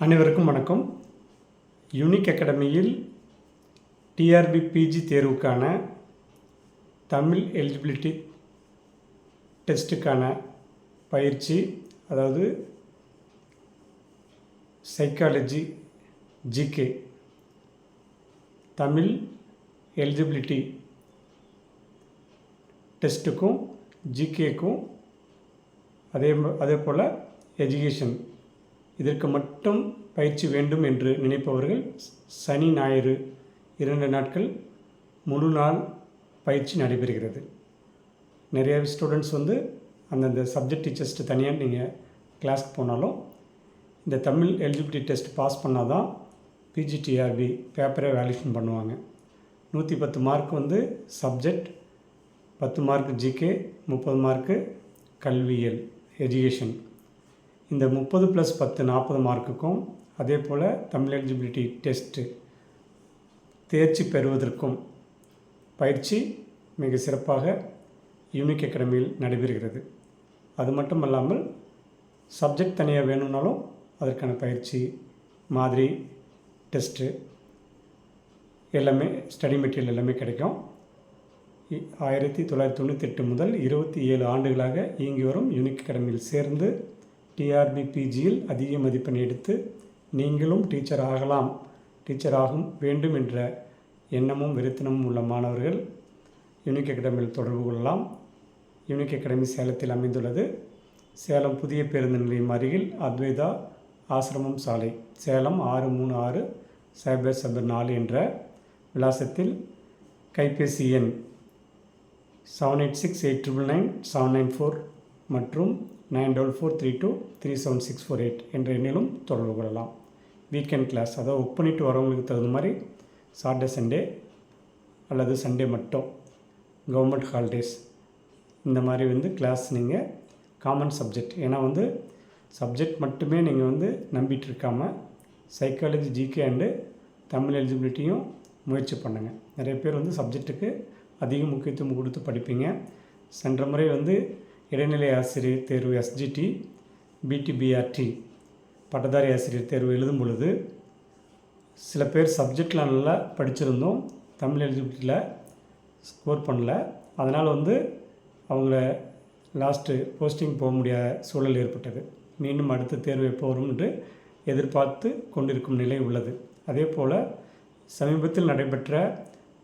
அனைவருக்கும் வணக்கம். யூனிக் அகாடமியில் டிஆர்பி பிஜி தேர்வுக்கான தமிழ் எலிஜிபிலிட்டி டெஸ்ட்டுக்கான பயிற்சி அதாவது சைக்காலஜி ஜிகே தமிழ் எலிஜிபிலிட்டி டெஸ்ட்டுக்கும் ஜிகேக்கும் அதே அதே போல் எஜுகேஷன் இதற்கு மட்டும் பயிற்சி வேண்டும் என்று நினைப்பவர்கள் சனி ஞாயிறு இரண்டு நாட்கள் முழு நாள் பயிற்சி நடைபெறுகிறது. நிறைய ஸ்டூடெண்ட்ஸ் வந்து அந்தந்த சப்ஜெக்ட் டீச்சர்ஸ்ட்டு தனியாக நீங்கள் கிளாஸ்க்கு போனாலும் இந்த தமிழ் எலிஜிபிலிட்டி டெஸ்ட் பாஸ் பண்ணால் தான் பிஜிடிஆர்பி பேப்பரை வேலிடேஷன் பண்ணுவாங்க. நூற்றி பத்து மார்க் வந்து சப்ஜெக்ட் பத்து மார்க் ஜிகே முப்பது மார்க்கு கல்வியியல் எஜுகேஷன் இந்த முப்பது ப்ளஸ் பத்து நாற்பது மார்க்குக்கும் அதே போல் தமிழ் எலிஜிபிலிட்டி டெஸ்ட்டு தேர்ச்சி பெறுவதற்கும் பயிற்சி மிக சிறப்பாக யூனிக் அகாடமியில் நடைபெறுகிறது. அது மட்டும் அல்லாமல் சப்ஜெக்ட் தனியாக வேணும்னாலும் அதற்கான பயிற்சி மாதிரி டெஸ்ட்டு எல்லாமே ஸ்டடி மெட்டீரியல் எல்லாமே கிடைக்கும். இ- ஆயிரத்தி தொள்ளாயிரத்தி தொண்ணூற்றி எட்டு முதல் இருபத்தி ஏழு ஆண்டுகளாக இயங்கி வரும் யூனிக் அகாடமியில் சேர்ந்து டிஆர்பி பிஜியில் அதிக மதிப்பெண் எடுத்து நீங்களும் டீச்சர் ஆகலாம். டீச்சர் ஆகும் வேண்டும் என்ற எண்ணமும் விருத்தினமும் உள்ள மாணவர்கள் யூனிக் அகாடமியில் தொடர்பு கொள்ளலாம். யூனிக் அகாடமி சேலத்தில் அமைந்துள்ளது. சேலம் புதிய பேருந்து நிலையம் அருகில் அத்வைதா ஆசிரமம் சாலை. சேலம் ஆறு மூணு ஆறு சைபர் சைபர் நாலு என்ற விலாசத்தில் கைபேசி எண் seven eight six eight triple nine seven nine four மற்றும் nine double four three two three seven six four eight என்ற எண்ணிலும் தொடர்பு கொள்ளலாம். வீக்கெண்ட் கிளாஸ் அதாவது ஒர்க் பண்ணிட்டு வரவங்களுக்கு தகுந்த மாதிரி சாட்டர்டே சண்டே அல்லது சண்டே மட்டும். கவர்மெண்ட் ஹாலிடேஸ் இந்த மாதிரி வந்து கிளாஸ் நீங்கள் காமன் சப்ஜெக்ட் ஏன்னா வந்து சப்ஜெக்ட் மட்டுமே நீங்கள் வந்து நம்பிட்டு இருக்காமல் சைக்காலஜி ஜிகே அண்டு தமிழ் எலிஜிபிலிட்டியும் முயற்சி பண்ணுங்கள் நிறைய பேர் வந்து சப்ஜெக்ட்டுக்கு அதிக முக்கியத்துவம் கொடுத்து படிப்பீங்க. சென்ற முறை வந்து இடைநிலை ஆசிரியர் தேர்வு எஸ்ஜிடி பிடிபிஆர்டி பட்டதாரி ஆசிரியர் தேர்வு எழுதும் பொழுது சில பேர் சப்ஜெக்டில் நல்லா படிச்சிருந்தோம் தமிழ் எலிஜிபிலிட்டியில் ஸ்கோர் பண்ணல. அதனால் வந்து அவங்கள லாஸ்ட்டு போஸ்டிங் போக முடியாத சூழல் ஏற்பட்டது. மீண்டும் அடுத்த தேர்வு எப்போ வரும் என்று எதிர்பார்த்து கொண்டிருக்கும் நிலை உள்ளது. அதே போல் சமீபத்தில் நடைபெற்ற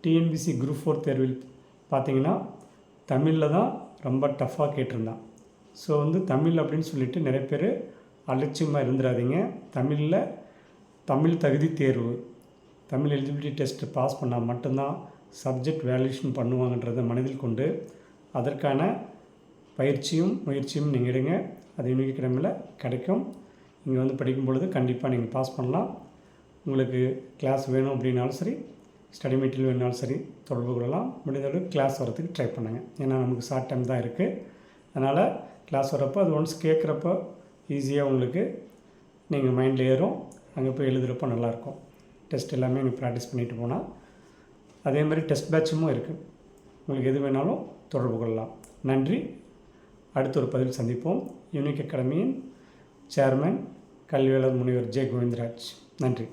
டிஎன்பிசி குரூப் ஃபோர் தேர்வில் பார்த்தீங்கன்னா தமிழில் தான் ரொம்ப டஃப்பாக கேட்டிருந்தான். ஸோ வந்து தமிழ் அப்படின்னு சொல்லிட்டு நிறைய பேர் அலட்சியமாக இருந்துடாதீங்க தமிழில் தமிழ் தகுதி தேர்வு தமிழ் எலிஜிபிலிட்டி டெஸ்ட்டு பாஸ் பண்ணால் மட்டும்தான் சப்ஜெக்ட் வேல்யூஷன் பண்ணுவாங்கன்றதை மனதில் கொண்டு அதற்கான பயிற்சியும் முயற்சியும் நீங்கள் எடுங்க. அது யூனிக் கிடைக்கும். இங்கே வந்து படிக்கும் பொழுது கண்டிப்பாக நீங்கள் பாஸ் பண்ணலாம். உங்களுக்கு கிளாஸ் வேணும் அப்படின்னாலும் சரி ஸ்டடி மெட்டீரியல் வேணாலும் சரி தொடர்பு கொள்ளலாம். முடிந்தளவு கிளாஸ் வரதுக்கு ட்ரை பண்ணுங்கள் ஏன்னா நமக்கு ஷார்ட் டைம் தான் இருக்குது அதனால் கிளாஸ் வரப்போ அது ஒன்ஸ் கேட்குறப்போ ஈஸியாக உங்களுக்கு நீங்கள் மைண்டில் ஏறும். அங்கே போய் எழுதுகிறப்போ நல்லாயிருக்கும். டெஸ்ட் எல்லாமே நீங்கள் ப்ராக்டிஸ் பண்ணிட்டு போனால் அதே மாதிரி டெஸ்ட் பேட்சும் இருக்குது உங்களுக்கு எது வேணாலும் தொடர்பு கொள்ளலாம். நன்றி. அடுத்த ஒரு பதிவில் சந்திப்போம். யூனிக் அகாடமியின் சேர்மன் கல்வியாளர் முனைவர் ஜெய் கோவிந்தராஜ் நன்றி.